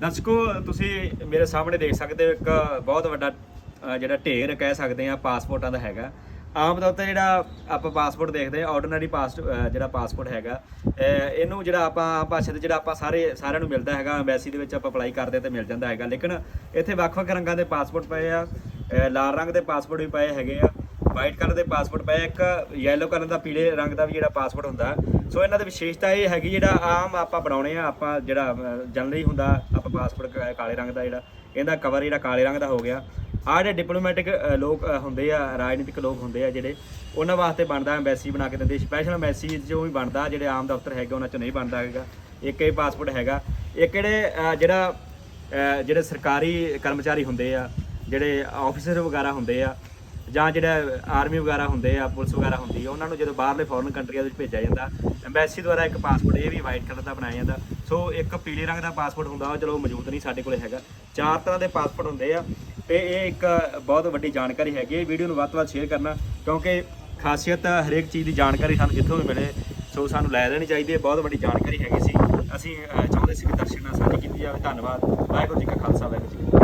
ਦਰਸ਼ਕੋ, ਤੁਸੀਂ ਮੇਰੇ ਸਾਹਮਣੇ ਦੇਖ ਸਕਦੇ ਹੋ ਇੱਕ ਬਹੁਤ ਵੱਡਾ ਜਿਹੜਾ ਢੇਰ ਕਹਿ ਸਕਦੇ ਆ ਪਾਸਪੋਰਟਾਂ ਦਾ ਹੈਗਾ। ਆਮ ਤੌਰ ਤੇ ਜਿਹੜਾ ਆਪਾਂ ਪਾਸਪੋਰਟ ਦੇਖਦੇ ਆ ਆਰਡੀਨਰੀ ਪਾਸ ਜਿਹੜਾ ਪਾਸਪੋਰਟ ਹੈਗਾ ਇਹਨੂੰ ਜਿਹੜਾ ਆਪਾਂ ਭਾਸ਼ਾ ਤੇ ਜਿਹੜਾ ਆਪਾਂ ਸਾਰੇ, ਸਾਰਿਆਂ ਨੂੰ ਮਿਲਦਾ ਹੈਗਾ, ਐਮਬੈਸੀ ਦੇ ਵਿੱਚ ਆਪਾਂ ਅਪਲਾਈ ਕਰਦੇ ਤੇ ਮਿਲ ਜਾਂਦਾ ਹੈਗਾ। ਲੇਕਿਨ ਇੱਥੇ ਵੱਖ-ਵੱਖ ਰੰਗਾਂ ਦੇ ਪਾਸਪੋਰਟ ਪਏ ਆ ਲਾਲ ਰੰਗ ਦੇ ਪਾਸਪੋਰਟ ਵੀ ਪਏ ਹੈਗੇ ਆ। ਵਾਈਟ ਕਲਰ ਦੇ ਪਾਸਪੋਰਟ ਪਏ ਇੱਕ ਯੈਲੋ ਕਲਰ ਦਾ ਪੀਲੇ ਰੰਗ ਦਾ ਵੀ ਜਿਹੜਾ ਪਾਸਪੋਰਟ ਹੁੰਦਾ। ਸੋ ਇਹਨਾਂ ਦੀ ਵਿਸ਼ੇਸ਼ਤਾ ਇਹ ਹੈਗੀ ਜਿਹੜਾ ਆਮ ਆਪਾਂ ਬਣਾਉਣੇ ਆ, ਆਪਾਂ ਜਿਹੜਾ ਜਨਰਲੀ ਹੁੰਦਾ, ਆਪਾਂ ਪਾਸਪੋਰਟ ਕਾਲੇ ਰੰਗ ਦਾ ਜਿਹੜਾ, ਇਹਦਾ ਕਵਰ ਜਿਹੜਾ ਕਾਲੇ ਰੰਗ ਦਾ ਹੋ ਗਿਆ। ਆਹ ਜਿਹੜੇ ਡਿਪਲੋਮੈਟਿਕ ਲੋਕ ਹੁੰਦੇ ਆ, ਰਾਜਨੀਤਿਕ ਲੋਕ ਹੁੰਦੇ ਆ ਜਿਹੜੇ, ਉਹਨਾਂ ਵਾਸਤੇ ਬਣਦਾ ਐਮਬੈਸੀ ਬਣਾ ਕੇ ਦਿੰਦੇ। ਸਪੈਸ਼ਲ ਐਮਬੈਸੀ ਜੋ ਵੀ ਬਣਦਾ, ਜਿਹੜੇ ਆਮ ਦਫ਼ਤਰ ਹੈਗੇ, ਉਹਨਾਂ ਚ ਨਹੀਂ ਬਣਦਾ ਹੈਗਾ। ਇੱਕ ਇਹ ਪਾਸਪੋਰਟ ਹੈਗਾ। ਇੱਕ ਜਿਹੜੇ ਜਿਹੜਾ ਜਿਹੜੇ ਸਰਕਾਰੀ ਕਰਮਚਾਰੀ ਹੁੰਦੇ ਆ, ਜਿਹੜੇ ਆਫੀਸਰ ਵਗੈਰਾ ਹੁੰਦੇ ਆ ਜਾਂ ਜਿਹੜਾ ਆਰਮੀ ਵਗੈਰਾ ਹੁੰਦੇ ਆ, ਪੁਲਿਸ ਵਗੈਰਾ ਹੁੰਦੀ ਆ, ਉਹਨਾਂ ਨੂੰ ਜਦੋਂ ਬਾਹਰਲੇ ਫੋਰਨ ਕੰਟਰੀਆਂ ਦੇ ਵਿੱਚ ਭੇਜਿਆ ਜਾਂਦਾ। ਐਮਬੈਸੀ ਦੁਆਰਾ ਇੱਕ ਪਾਸਪੋਰਟ ਇਹ ਵੀ ਵਾਈਟ ਕਲਰ ਦਾ ਬਣਾਇਆ ਜਾਂਦਾ। ਸੋ ਇੱਕ ਪੀਲੇ ਰੰਗ ਦਾ ਪਾਸਪੋਰਟ ਹੁੰਦਾ, ਉਹ ਚਲੋ ਮੌਜੂਦ ਨਹੀਂ ਸਾਡੇ ਕੋਲੇ ਹੈਗਾ। ਚਾਰ ਤਰ੍ਹਾਂ ਦੇ ਪਾਸਪੋਰਟ ਹੁੰਦੇ ਆ, ਤੇ ਇਹ ਇੱਕ ਬਹੁਤ ਵੱਡੀ ਜਾਣਕਾਰੀ ਹੈਗੀ ਹੈ ਵੀਡੀਓ ਨੂੰ ਵੱਧ ਤੋਂ ਵੱਧ ਸ਼ੇਅਰ ਕਰਨਾ, ਕਿਉਂਕਿ ਖਾਸੀਅਤ ਹਰੇਕ ਚੀਜ਼ ਦੀ ਜਾਣਕਾਰੀ ਸਾਨੂੰ ਜਿੱਥੋਂ ਵੀ ਮਿਲੇ। ਸੋ ਸਾਨੂੰ ਲੈ ਲੈਣੀ ਚਾਹੀਦੀ ਹੈ ਬਹੁਤ ਵੱਡੀ ਜਾਣਕਾਰੀ ਹੈਗੀ ਸੀ। ਅਸੀਂ ਚਾਹੁੰਦੇ ਸੀ ਕਿ ਦਰਸ਼ਕਾਂ ਨਾਲ ਸਾਂਝੀ ਕੀਤੀ ਜਾਵੇ। ਧੰਨਵਾਦ। ਵਾਹਿਗੁਰੂ ਜੀ ਕਾ ਖਾਲਸਾ, ਵਾਹਿਗੁਰੂ ਜੀ ਕੀ